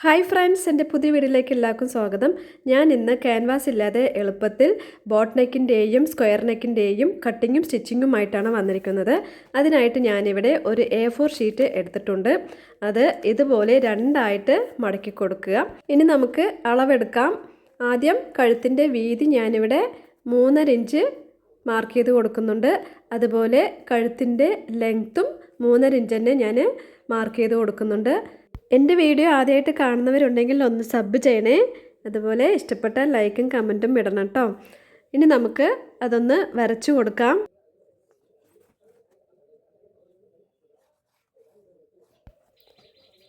Hi friends എന്റെ പുതിയ വീഡിയോയിലേക്ക് എല്ലാവർക്കും സ്വാഗതം. ഞാൻ ഇന്ന് ക്യാൻവാസ് ഇല്ലാതെ എളുപ്പത്തിൽ ബോട്ട് നെക്കിന്റെയും സ്ക്വയർ നെക്കിന്റെയും കട്ടിങ്ങും സ്റ്റിച്ചിങ്ങുമായിട്ടാണ് വന്നിരിക്കുന്നത്. അതിനായിട്ട് ഞാനിവിടെ ഒരു എ ഫോർ ഷീറ്റ് എടുത്തിട്ടുണ്ട്. അത് ഇതുപോലെ രണ്ടായിട്ട് മടക്കി കൊടുക്കുക. ഇനി നമുക്ക് അളവെടുക്കാം. ആദ്യം കഴുത്തിന്റെ വീതി ഞാനിവിടെ മൂന്നര ഇഞ്ച് മാർക്ക് ചെയ്ത് കൊടുക്കുന്നുണ്ട്. അതുപോലെ കഴുത്തിന്റെ ലെങ്ത്തും മൂന്നര ഇഞ്ച് തന്നെ ഞാൻ മാർക്ക് ചെയ്ത് കൊടുക്കുന്നുണ്ട്. എന്റെ വീഡിയോ ആദ്യമായിട്ട് കാണുന്നവരുണ്ടെങ്കിൽ ഒന്ന് സബ് ചെയ്യണേ. അതുപോലെ ഇഷ്ടപ്പെട്ട ലൈക്കും കമന്റും ഇടണം കേട്ടോ. ഇനി നമുക്ക് അതൊന്ന് വരച്ചു കൊടുക്കാം.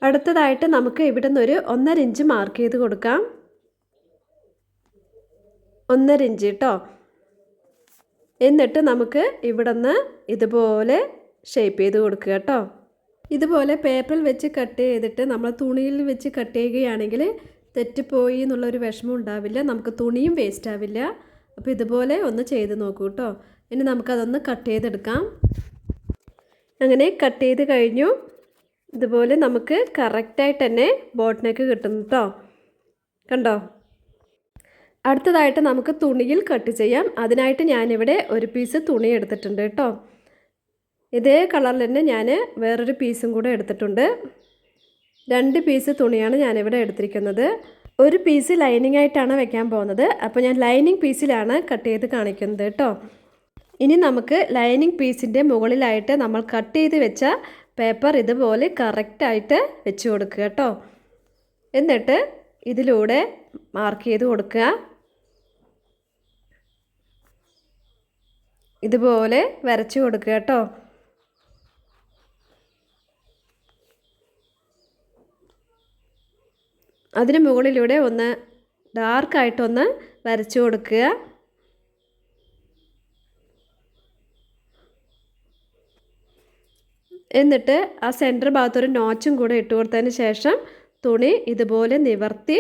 അടുത്തതായിട്ട് നമുക്ക് ഇവിടെ നിന്നൊരു ഒന്നര ഇഞ്ച് മാർക്ക് ചെയ്ത് കൊടുക്കാം. ഒന്നര ഇഞ്ച് കേട്ടോ. എന്നിട്ട് നമുക്ക് ഇവിടെ നിന്ന് ഇതുപോലെ ഷേപ്പ് ചെയ്ത് കൊടുക്കുക കേട്ടോ. ഇതുപോലെ പേപ്പറിൽ വെച്ച് കട്ട് ചെയ്തിട്ട് നമ്മൾ തുണിയിൽ വെച്ച് കട്ട് ചെയ്യുകയാണെങ്കിൽ തെറ്റിപ്പോയി എന്നുള്ളൊരു വിഷമം ഉണ്ടാവില്ല. നമുക്ക് തുണിയും വേസ്റ്റ് ആവില്ല. അപ്പോൾ ഇതുപോലെ ഒന്ന് ചെയ്ത് നോക്കൂ കേട്ടോ. ഇനി നമുക്കതൊന്ന് കട്ട് ചെയ്തെടുക്കാം. അങ്ങനെ കട്ട് ചെയ്ത് കഴിഞ്ഞു. ഇതുപോലെ നമുക്ക് കറക്റ്റായിട്ട് തന്നെ ബോട്ടിനേക്ക് കിട്ടും കേട്ടോ. കണ്ടോ? അടുത്തതായിട്ട് നമുക്ക് തുണിയിൽ കട്ട് ചെയ്യാം. അതിനായിട്ട് ഞാനിവിടെ ഒരു പീസ് തുണി എടുത്തിട്ടുണ്ട് കേട്ടോ. ഇതേ കളറിൽ തന്നെ ഞാൻ വേറൊരു പീസും കൂടെ എടുത്തിട്ടുണ്ട്. രണ്ട് പീസ് തുണിയാണ് ഞാനിവിടെ എടുത്തിരിക്കുന്നത്. ഒരു പീസ് ലൈനിങ് ആയിട്ടാണ് വെക്കാൻ പോകുന്നത്. അപ്പോൾ ഞാൻ ലൈനിങ് പീസിലാണ് കട്ട് ചെയ്ത് കാണിക്കുന്നത് കേട്ടോ. ഇനി നമുക്ക് ലൈനിങ് പീസിന്റെ മുകളിലായിട്ട് നമ്മൾ കട്ട് ചെയ്ത് വെച്ച പേപ്പർ ഇതുപോലെ കറക്റ്റായിട്ട് വെച്ച് കൊടുക്കുക കേട്ടോ. എന്നിട്ട് ഇതിലൂടെ മാർക്ക് ചെയ്ത് കൊടുക്കുക. ഇതുപോലെ വരച്ച് കൊടുക്കുക കേട്ടോ. അതിന് മുകളിലൂടെ ഒന്ന് ഡാർക്കായിട്ടൊന്ന് വരച്ചു കൊടുക്കുക. എന്നിട്ട് ആ സെന്റർ ഭാഗത്തൊരു നോച്ചും കൂടെ ഇട്ട് കൊടുത്തതിന് ശേഷം തുണി ഇതുപോലെ നിവർത്തി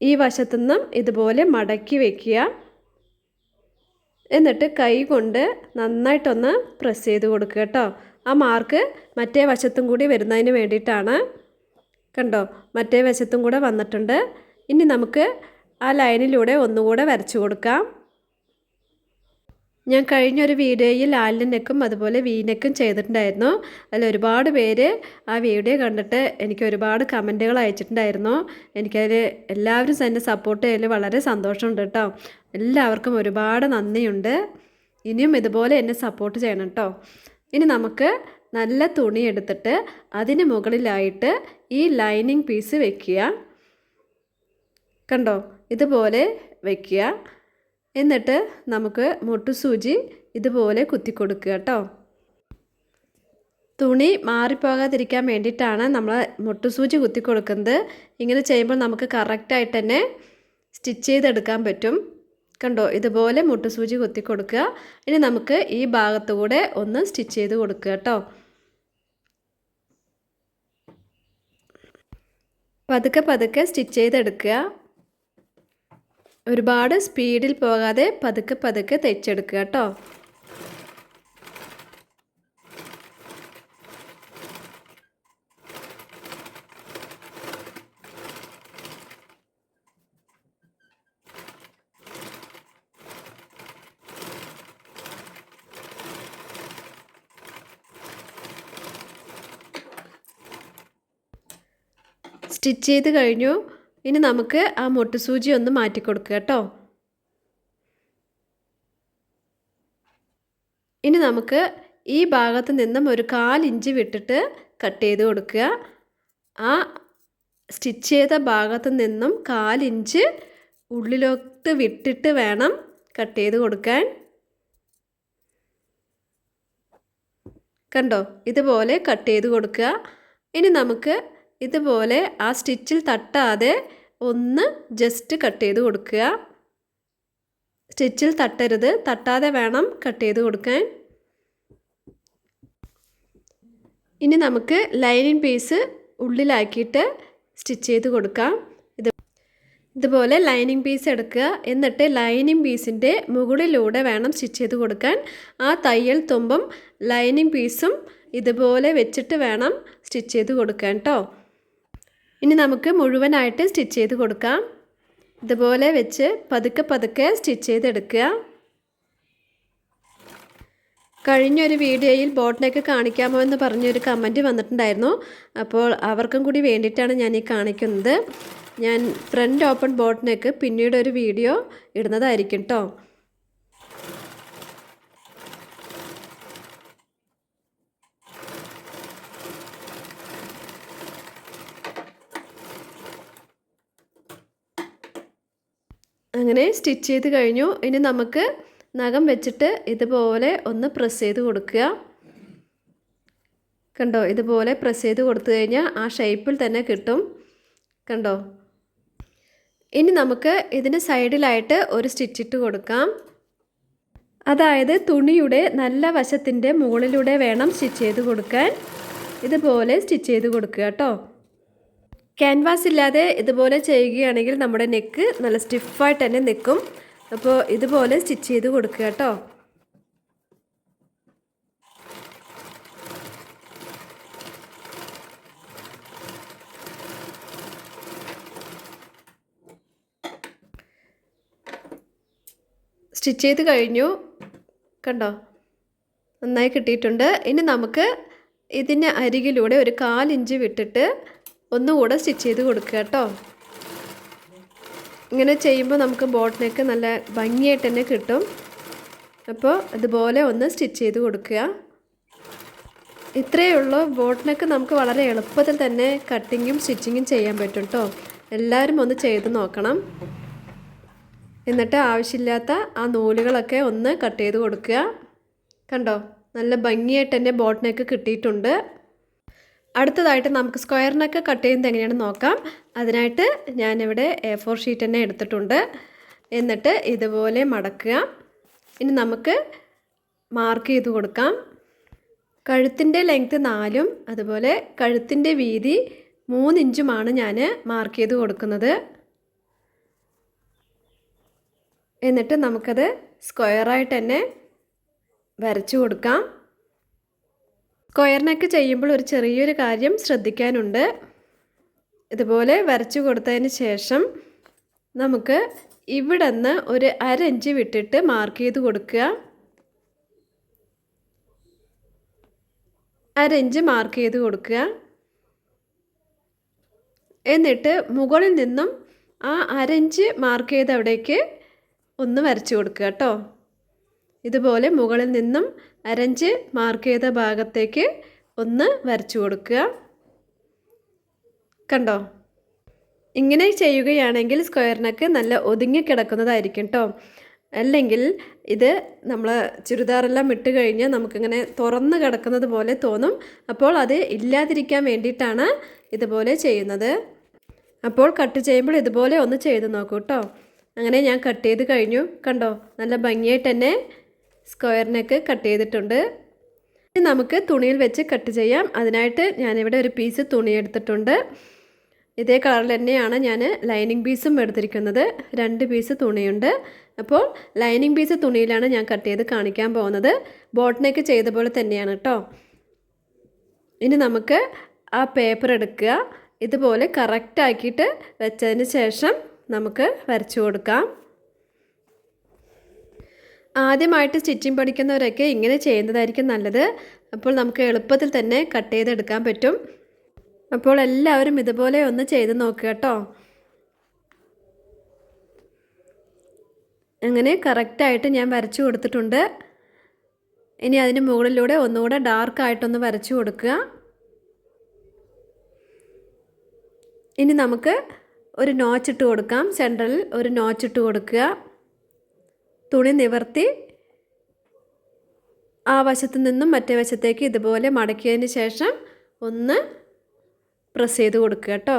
ഈ വശത്തു നിന്നും ഇതുപോലെ മടക്കി വയ്ക്കുക എന്നിട്ട് കൈ കൊണ്ട് നന്നായിട്ടൊന്ന് പ്രസ് ചെയ്ത് കൊടുക്കുക കേട്ടോ. ആ മാർക്ക് മറ്റേ വശത്തും കൂടി വരുന്നതിന് വേണ്ടിയിട്ടാണ്. കണ്ടോ? മറ്റേ വശത്തും കൂടെ വന്നിട്ടുണ്ട്. ഇനി നമുക്ക് ആ ലൈനിലൂടെ ഒന്നുകൂടെ വരച്ചു കൊടുക്കാം. ഞാൻ കഴിഞ്ഞൊരു വീഡിയോയിൽ ആലിനെക്കും നെക്കും അതുപോലെ വീനെക്കും ചെയ്തിട്ടുണ്ടായിരുന്നു. അതിൽ ഒരുപാട് പേര് ആ വീഡിയോ കണ്ടിട്ട് എനിക്ക് ഒരുപാട് കമന്റുകൾ അയച്ചിട്ടുണ്ടായിരുന്നു. എനിക്കതിൽ എല്ലാവരും തന്നെ സപ്പോർട്ട് ചെയ്യൽ വളരെ സന്തോഷമുണ്ട് കേട്ടോ. എല്ലാവർക്കും ഒരുപാട് നന്ദിയുണ്ട്. ഇനിയും ഇതുപോലെ എന്നെ സപ്പോർട്ട് ചെയ്യണം കേട്ടോ. ഇനി നമുക്ക് നല്ല തുണി എടുത്തിട്ട് അതിന് മുകളിലായിട്ട് ഈ ലൈനിങ് പീസ് വയ്ക്കുക കണ്ടോ? ഇതുപോലെ വയ്ക്കുക എന്നിട്ട് നമുക്ക് മുട്ടു മുട്ടുസൂചി ഇതുപോലെ കുത്തി കൊടുക്കുക കേട്ടോ. തുണി മാറിപ്പോകാതിരിക്കാൻ വേണ്ടിയിട്ടാണ് നമ്മൾ മുട്ടുസൂചി കുത്തി കൊടുക്കുന്നത് ഇങ്ങനെ ചെയ്യുമ്പോൾ നമുക്ക് കറക്റ്റായിട്ട് തന്നെ സ്റ്റിച്ച് ചെയ്തെടുക്കാൻ പറ്റും. കണ്ടോ? ഇതുപോലെ മുട്ടുസൂചി കുത്തി കൊടുക്കുക ഇനി നമുക്ക് ഈ ഭാഗത്തുകൂടെ ഒന്ന് സ്റ്റിച്ച് ചെയ്ത് കൊടുക്കുക കേട്ടോ. പതുക്കെ പതുക്കെ സ്റ്റിച്ച് ചെയ്തെടുക്കുക. ഒരുപാട് സ്പീഡിൽ പോകാതെ പതുക്കെ പതുക്കെ തയ്ച്ചെടുക്കുക കേട്ടോ. സ്റ്റിച്ച് ചെയ്ത് കഴിഞ്ഞു. ഇനി നമുക്ക് ആ മുട്ടുസൂചി ഒന്ന് മാറ്റി കൊടുക്കുക കേട്ടോ. ഇനി നമുക്ക് ഈ ഭാഗത്ത് നിന്നും ഒരു കാലിഞ്ച് വിട്ടിട്ട് കട്ട് ചെയ്ത് കൊടുക്കുക. ആ സ്റ്റിച്ച് ചെയ്ത ഭാഗത്ത് നിന്നും കാലിഞ്ച് ഉള്ളിലോട്ട് വിട്ടിട്ട് വേണം കട്ട് ചെയ്ത് കൊടുക്കാൻ. കണ്ടോ? ഇതുപോലെ കട്ട് ചെയ്ത് കൊടുക്കുക. ഇനി നമുക്ക് ഇതുപോലെ ആ സ്റ്റിച്ചിൽ തട്ടാതെ ഒന്ന് ജസ്റ്റ് കട്ട് ചെയ്ത് കൊടുക്കുക. സ്റ്റിച്ചിൽ തട്ടരുത് തട്ടാതെ വേണം കട്ട് ചെയ്ത് കൊടുക്കാൻ. ഇനി നമുക്ക് ലൈനിങ് പീസ് ഉള്ളിലാക്കിയിട്ട് സ്റ്റിച്ച് ചെയ്ത് കൊടുക്കാം. ഇത് ഇതുപോലെ ലൈനിങ് പീസ് എടുക്കുക. എന്നിട്ട് ലൈനിങ് പീസിന്റെ മുകളിലൂടെ വേണം സ്റ്റിച്ച് ചെയ്ത് കൊടുക്കാൻ. ആ തയ്യൽ തുമ്പും ലൈനിങ് പീസും ഇതുപോലെ വെച്ചിട്ട് വേണം സ്റ്റിച്ച് ചെയ്ത് കൊടുക്കാൻ കേട്ടോ ഇനി നമുക്ക് മുഴുവനായിട്ട് സ്റ്റിച്ച് ചെയ്ത് കൊടുക്കാം. ഇതുപോലെ വെച്ച് പതുക്കെ പതുക്കെ സ്റ്റിച്ച് ചെയ്തെടുക്കുക. കഴിഞ്ഞൊരു വീഡിയോയിൽ ബോട്ടിനൊക്കെ കാണിക്കാമോ എന്ന് പറഞ്ഞൊരു കമന്റ് വന്നിട്ടുണ്ടായിരുന്നു. അപ്പോൾ അവർക്കും കൂടി വേണ്ടിയിട്ടാണ് ഞാൻ ഈ കാണിക്കുന്നത്. ഞാൻ ഫ്രണ്ട് ഓപ്പൺ ബോട്ടിനൊക്കെ പിന്നീട് ഒരു വീഡിയോ ഇടുന്നതായിരിക്കും കേട്ടോ അങ്ങനെ സ്റ്റിച്ച് ചെയ്ത് കഴിഞ്ഞു. ഇനി നമുക്ക് നഖം വെച്ചിട്ട് ഇതുപോലെ ഒന്ന് പ്രസ് ചെയ്ത് കൊടുക്കുക. കണ്ടോ? ഇതുപോലെ പ്രസ് ചെയ്ത് കൊടുത്തു കഴിഞ്ഞാൽ ആ ഷേപ്പിൽ തന്നെ കിട്ടും. കണ്ടോ? ഇനി നമുക്ക് ഇതിന് സൈഡിലായിട്ട് ഒരു സ്റ്റിച്ചിട്ട് കൊടുക്കാം. അതായത് തുണിയുടെ നല്ല വശത്തിന്റെ മുകളിലൂടെ വേണം സ്റ്റിച്ച് ചെയ്ത് കൊടുക്കാൻ. ഇതുപോലെ സ്റ്റിച്ച് ചെയ്ത് കൊടുക്കുക കേട്ടോ. ക്യാൻവാസ് ഇല്ലാതെ ഇതുപോലെ ചെയ്യുകയാണെങ്കിൽ നമ്മുടെ നെക്ക് നല്ല സ്റ്റിഫായിട്ട് തന്നെ നിൽക്കും അപ്പോൾ ഇതുപോലെ സ്റ്റിച്ച് ചെയ്ത് കൊടുക്കുക കേട്ടോ. സ്റ്റിച്ച് ചെയ്ത് കഴിഞ്ഞു. കണ്ടോ? നന്നായി കിട്ടിയിട്ടുണ്ട്. ഇനി നമുക്ക് ഇതിന്റെ അരികിലൂടെ ഒരു കാലിഞ്ച് വിട്ടിട്ട് ഒന്നുകൂടെ സ്റ്റിച്ച് ചെയ്ത് കൊടുക്കുക കേട്ടോ. ഇങ്ങനെ ചെയ്യുമ്പോൾ നമുക്ക് ബോട്ടിനേക്ക് നല്ല ഭംഗിയായിട്ട് തന്നെ കിട്ടും. അപ്പോൾ അതുപോലെ ഒന്ന് സ്റ്റിച്ച് ചെയ്ത് കൊടുക്കുക. ഇത്രയേ ഉള്ളൂ. ബോട്ടിനൊക്കെ നമുക്ക് വളരെ എളുപ്പത്തിൽ തന്നെ കട്ടിങ്ങും സ്റ്റിച്ചിങ്ങും ചെയ്യാൻ പറ്റും കേട്ടോ. എല്ലാവരും ഒന്ന് ചെയ്ത് നോക്കണം. എന്നിട്ട് ആവശ്യമില്ലാത്ത ആ നൂലുകളൊക്കെ ഒന്ന് കട്ട് ചെയ്ത് കൊടുക്കുക. കണ്ടോ? നല്ല ഭംഗിയായിട്ട് തന്നെ ബോട്ടിനൊക്കെ കിട്ടിയിട്ടുണ്ട്. അടുത്തതായിട്ട് നമുക്ക് സ്ക്വയറിനൊക്കെ കട്ട് ചെയ്യുന്നത് എങ്ങനെയാണെന്ന് നോക്കാം. അതിനായിട്ട് ഞാനിവിടെ എ ഫോർ ഷീറ്റ് തന്നെ എടുത്തിട്ടുണ്ട്. എന്നിട്ട് ഇതുപോലെ മടക്കുക. ഇനി നമുക്ക് മാർക്ക് ചെയ്ത് കൊടുക്കാം. കഴുത്തിന്റെ ലെങ്ത്ത് നാലും അതുപോലെ കഴുത്തിന്റെ വീതി മൂന്നിഞ്ചുമാണ് ഞാൻ മാർക്ക് ചെയ്ത് കൊടുക്കുന്നത്. എന്നിട്ട് നമുക്കത് സ്ക്വയറായിട്ട് തന്നെ വരച്ചു കൊടുക്കാം. സ്ക്വയറിനൊക്കെ ചെയ്യുമ്പോൾ ഒരു ചെറിയൊരു കാര്യം ശ്രദ്ധിക്കാനുണ്ട്. ഇതുപോലെ വരച്ചു കൊടുത്തതിന് ശേഷം നമുക്ക് ഇവിടെ നിന്ന് ഒരു അരഞ്ച് വിട്ടിട്ട് മാർക്ക് ചെയ്ത് കൊടുക്കുക. അരഞ്ച് മാർക്ക് ചെയ്ത് കൊടുക്കുക. എന്നിട്ട് മുകളിൽ നിന്നും ആ അരഞ്ച് മാർക്ക് ചെയ്ത് അവിടേക്ക് ഒന്ന് വരച്ചു കൊടുക്കുക കേട്ടോ. ഇതുപോലെ മുകളിൽ നിന്നും അരഞ്ച് മാർക്ക് ചെയ്ത ഭാഗത്തേക്ക് ഒന്ന് വരച്ചു കൊടുക്കുക. കണ്ടോ? ഇങ്ങനെ ചെയ്യുകയാണെങ്കിൽ സ്ക്വയറിനൊക്കെ നല്ല ഒതുങ്ങി കിടക്കുന്നതായിരിക്കും കേട്ടോ അല്ലെങ്കിൽ ഇത് നമ്മൾ ചുരിദാറെല്ലാം ഇട്ട് കഴിഞ്ഞാൽ നമുക്കിങ്ങനെ തുറന്ന് കിടക്കുന്നത് പോലെ തോന്നും. അപ്പോൾ അത് ഇല്ലാതിരിക്കാൻ വേണ്ടിയിട്ടാണ് ഇതുപോലെ ചെയ്യുന്നത്. അപ്പോൾ കട്ട് ചെയ്യുമ്പോൾ ഇതുപോലെ ഒന്ന് ചെയ്ത് നോക്കൂ കേട്ടോ അങ്ങനെ ഞാൻ കട്ട് ചെയ്ത് കഴിഞ്ഞു. കണ്ടോ? നല്ല ഭംഗിയായിട്ട് തന്നെ സ്ക്വയറിനൊക്കെ കട്ട് ചെയ്തിട്ടുണ്ട്. ഇനി നമുക്ക് തുണിയിൽ വെച്ച് കട്ട് ചെയ്യാം. അതിനായിട്ട് ഞാനിവിടെ ഒരു പീസ് തുണി എടുത്തിട്ടുണ്ട്. ഇതേ കളറിൽ തന്നെയാണ് ഞാൻ ലൈനിങ് പീസും എടുത്തിരിക്കുന്നത്. രണ്ട് പീസ് തുണിയുണ്ട്. അപ്പോൾ ലൈനിങ് പീസ് തുണിയിലാണ് ഞാൻ കട്ട് ചെയ്ത് കാണിക്കാൻ പോകുന്നത്. ബോട്ടിനൊക്കെ ചെയ്ത പോലെ തന്നെയാണ് കേട്ടോ. ഇനി നമുക്ക് ആ പേപ്പർ എടുക്കുക. ഇതുപോലെ കറക്റ്റ് ആക്കിയിട്ട് വെച്ചതിന് ശേഷം നമുക്ക് വരച്ചു കൊടുക്കാം. ആദ്യമായിട്ട് സ്റ്റിച്ചിങ് പഠിക്കുന്നവരൊക്കെ ഇങ്ങനെ ചെയ്യുന്നതായിരിക്കും നല്ലത്. അപ്പോൾ നമുക്ക് എളുപ്പത്തിൽ തന്നെ കട്ട് ചെയ്തെടുക്കാൻ പറ്റും. അപ്പോൾ എല്ലാവരും ഇതുപോലെ ഒന്ന് ചെയ്ത് നോക്കുക കേട്ടോ. അങ്ങനെ കറക്റ്റായിട്ട് ഞാൻ വരച്ചു കൊടുത്തിട്ടുണ്ട്. ഇനി അതിന് മുകളിലൂടെ ഒന്നുകൂടെ ഡാർക്കായിട്ടൊന്ന് വരച്ചു കൊടുക്കുക. ഇനി നമുക്ക് ഒരു നോച്ചിട്ട് കൊടുക്കാം. സെൻട്രലിൽ ഒരു നോച്ചിട്ട് കൊടുക്കുക. തുണി നിവർത്തി ആ വശത്തു നിന്നും മറ്റേ വശത്തേക്ക് ഇതുപോലെ മടക്കിയതിന് ശേഷം ഒന്ന് പ്രസ് ചെയ്ത് കൊടുക്കുക കേട്ടോ.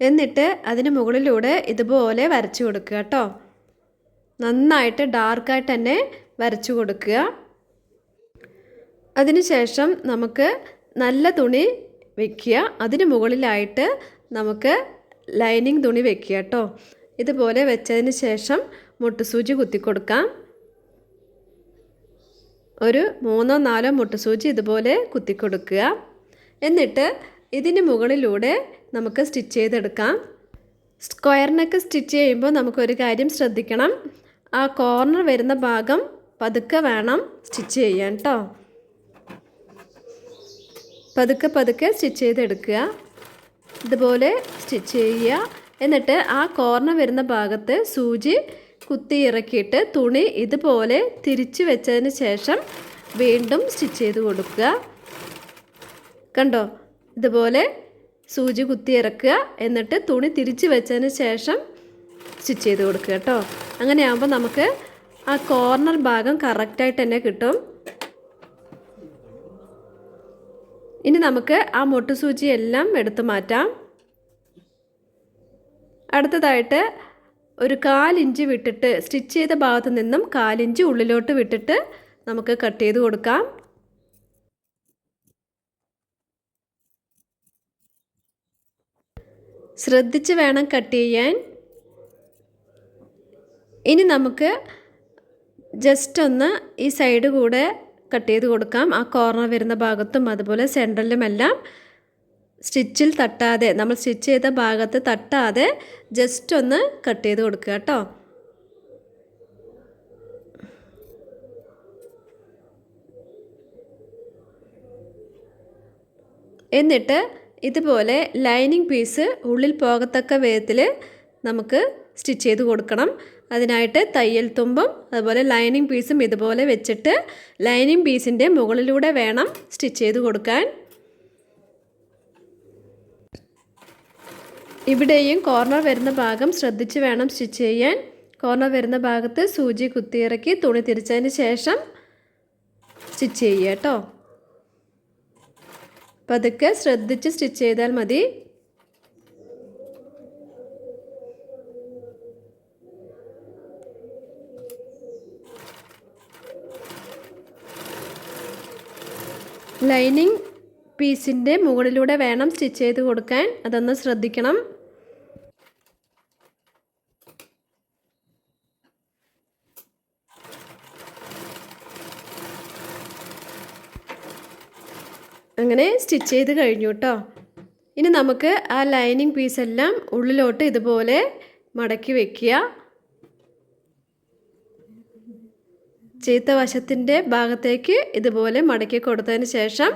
എന്നിട്ട് അതിന് മുകളിലൂടെ ഇതുപോലെ വരച്ചു കൊടുക്കുക കേട്ടോ. നന്നായിട്ട് ഡാർക്കായിട്ട് തന്നെ വരച്ചു കൊടുക്കുക. അതിനുശേഷം നമുക്ക് നല്ല തുണി വെക്കുക. അതിന് മുകളിലായിട്ട് നമുക്ക് ലൈനിങ് തുണി വെക്കുക കേട്ടോ. ഇതുപോലെ വെച്ചതിന് ശേഷം മുട്ടുസൂചി കുത്തി കൊടുക്കാം ഒരു മൂന്നോ നാലോ മുട്ടുസൂചി ഇതുപോലെ കുത്തി കൊടുക്കുക എന്നിട്ട് ഇതിന് മുകളിലൂടെ നമുക്ക് സ്റ്റിച്ച് ചെയ്തെടുക്കാം. സ്ക്വയറിനൊക്കെ നെക്ക് സ്റ്റിച്ച് ചെയ്യുമ്പോൾ നമുക്കൊരു കാര്യം ശ്രദ്ധിക്കണം. ആ കോർണർ വരുന്ന ഭാഗം പതുക്കെ വേണം സ്റ്റിച്ച് ചെയ്യാൻ കേട്ടോ. പതുക്കെ പതുക്കെ സ്റ്റിച്ച് ചെയ്തെടുക്കുക. ഇതുപോലെ സ്റ്റിച്ച് ചെയ്യുക. എന്നിട്ട് ആ കോർണർ വരുന്ന ഭാഗത്ത് സൂചി കുത്തി ഇറക്കിയിട്ട് തുണി ഇതുപോലെ തിരിച്ചു വെച്ചതിന് ശേഷം വീണ്ടും സ്റ്റിച്ച് ചെയ്ത് കൊടുക്കുക. കണ്ടോ? ഇതുപോലെ സൂചി കുത്തി ഇറക്കുക. എന്നിട്ട് തുണി തിരിച്ച് വെച്ചതിന് ശേഷം സ്റ്റിച്ച് ചെയ്ത് കൊടുക്കുക കേട്ടോ. അങ്ങനെയാകുമ്പോൾ നമുക്ക് ആ കോർണർ ഭാഗം കറക്റ്റായിട്ട് തന്നെ കിട്ടും. ഇനി നമുക്ക് ആ മുട്ടുസൂചി എല്ലാം എടുത്തു മാറ്റാം. അടുത്തതായിട്ട് ഒരു കാലിഞ്ച് വിട്ടിട്ട് സ്റ്റിച്ച് ചെയ്ത ഭാഗത്ത് നിന്നും കാലിഞ്ച് ഉള്ളിലോട്ട് വിട്ടിട്ട് നമുക്ക് കട്ട് ചെയ്ത് കൊടുക്കാം. ശ്രദ്ധിച്ച് വേണം കട്ട് ചെയ്യാൻ. ഇനി നമുക്ക് ജസ്റ്റ് ഒന്ന് ഈ സൈഡ് കൂടെ കട്ട് ചെയ്ത് കൊടുക്കാം. ആ കോർണർ വരുന്ന ഭാഗത്തും അതുപോലെ സെന്ററിലുമെല്ലാം സ്റ്റിച്ചിൽ തട്ടാതെ നമ്മൾ സ്റ്റിച്ച് ചെയ്ത ഭാഗത്ത് തട്ടാതെ ജസ്റ്റ് ഒന്ന് കട്ട് ചെയ്ത് കൊടുക്കുക കേട്ടോ. എന്നിട്ട് ഇതുപോലെ ലൈനിങ് പീസ് ഉള്ളിൽ പോകത്തക്ക വിധത്തിൽ നമുക്ക് സ്റ്റിച്ച് ചെയ്ത് കൊടുക്കണം. അതിനായിട്ട് തയ്യൽ തുമ്പും അതുപോലെ ലൈനിങ് പീസും ഇതുപോലെ വെച്ചിട്ട് ലൈനിങ് പീസിന്റെ മുകളിലൂടെ വേണം സ്റ്റിച്ച് ചെയ്ത് കൊടുക്കാൻ. ഇവിടെയും കോർണർ വരുന്ന ഭാഗം ശ്രദ്ധിച്ച് വേണം സ്റ്റിച്ച് ചെയ്യാൻ. കോർണർ വരുന്ന ഭാഗത്ത് സൂചി കുത്തിയിറക്കി തുണി തിരിച്ചതിന് ശേഷം സ്റ്റിച്ച് ചെയ്യുക കേട്ടോ. പതുക്കെ ശ്രദ്ധിച്ച് സ്റ്റിച്ച് ചെയ്താൽ മതി. ലൈനിങ് പീസിന്റെ മുകളിലൂടെ വേണം സ്റ്റിച്ച് ചെയ്ത് കൊടുക്കാൻ. അതൊന്ന് ശ്രദ്ധിക്കണം. അങ്ങനെ സ്റ്റിച്ച് ചെയ്ത് കഴിഞ്ഞു കേട്ടോ ഇനി നമുക്ക് ആ ലൈനിങ് പീസെല്ലാം ഉള്ളിലോട്ട് ഇതുപോലെ മടക്കി വയ്ക്കുക ചീത്ത വശത്തിന്റെ ഭാഗത്തേക്ക് ഇതുപോലെ മടക്കി കൊടുത്തതിന് ശേഷം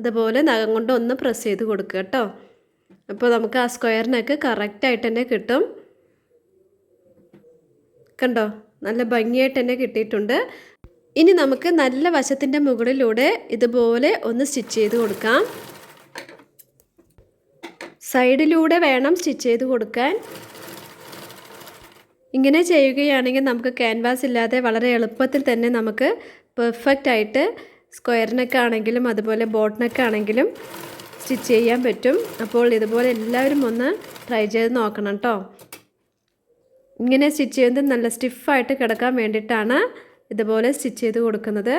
ഇതുപോലെ നഖം കൊണ്ട് ഒന്ന് പ്രസ് ചെയ്ത് കൊടുക്കുക കേട്ടോ. അപ്പോൾ നമുക്ക് ആ സ്ക്വയറിനൊക്കെ കറക്റ്റായിട്ട് തന്നെ കിട്ടും. കണ്ടോ? നല്ല ഭംഗിയായിട്ട് തന്നെ കിട്ടിയിട്ടുണ്ട്. ഇനി നമുക്ക് നല്ല വശത്തിന്റെ മുകളിലൂടെ ഇതുപോലെ ഒന്ന് സ്റ്റിച്ച് ചെയ്ത് കൊടുക്കാം. സൈഡിലൂടെ വേണം സ്റ്റിച്ച് ചെയ്ത് കൊടുക്കാൻ. ഇങ്ങനെ ചെയ്യുകയാണെങ്കിൽ നമുക്ക് ക്യാൻവാസ് ഇല്ലാതെ വളരെ എളുപ്പത്തിൽ തന്നെ നമുക്ക് പെർഫെക്റ്റ് ആയിട്ട് സ്ക്വയറിനൊക്കെ ആണെങ്കിലും അതുപോലെ ബോട്ടിനൊക്കെ ആണെങ്കിലും സ്റ്റിച്ച് ചെയ്യാൻ പറ്റും. അപ്പോൾ ഇതുപോലെ എല്ലാവരും ഒന്ന് ട്രൈ ചെയ്ത് നോക്കണം കേട്ടോ ഇങ്ങനെ സ്റ്റിച്ച് ചെയ്യുന്നത് നല്ല സ്റ്റിഫായിട്ട് കിടക്കാൻ വേണ്ടിയിട്ടാണ് ഇതുപോലെ സ്റ്റിച്ച് ചെയ്ത് കൊടുക്കുന്നത്.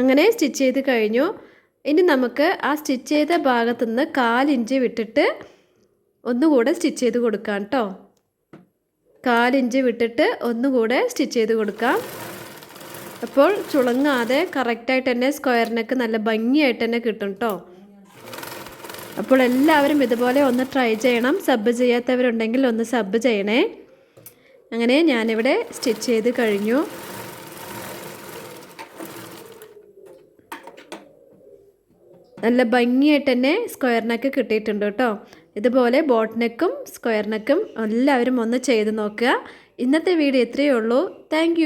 അങ്ങനെ സ്റ്റിച്ച് ചെയ്ത് കഴിഞ്ഞു. ഇനി നമുക്ക് ആ സ്റ്റിച്ച് ചെയ്ത ഭാഗത്തു നിന്ന് കാലിഞ്ച് വിട്ടിട്ട് ഒന്നുകൂടെ സ്റ്റിച്ച് ചെയ്ത് കൊടുക്കാം കേട്ടോ കാലിഞ്ച് വിട്ടിട്ട് ഒന്നുകൂടെ സ്റ്റിച്ച് ചെയ്ത് കൊടുക്കാം. അപ്പോൾ ചുളങ്ങാതെ കറക്റ്റായിട്ട് തന്നെ സ്ക്വയറിനൊക്കെ നല്ല ഭംഗിയായിട്ട് തന്നെ കിട്ടും കേട്ടോ അപ്പോൾ എല്ലാവരും ഇതുപോലെ ഒന്ന് ട്രൈ ചെയ്യണം. സബ് ചെയ്യാത്തവരുണ്ടെങ്കിൽ ഒന്ന് സബ് ചെയ്യണേ. അങ്ങനെ ഞാനിവിടെ സ്റ്റിച്ച് ചെയ്ത് കഴിഞ്ഞു. നല്ല ഭംഗിയായിട്ട് തന്നെ സ്ക്വയർ നെക്ക് കിട്ടിയിട്ടുണ്ട് കേട്ടോ. ഇതുപോലെ ബോട്ട് നെക്കും സ്ക്വയർ നെക്കും എല്ലാവരും ഒന്ന് ചെയ്ത് നോക്കുക. ഇന്നത്തെ വീഡിയോ ഇത്രയേ ഉള്ളൂ. താങ്ക്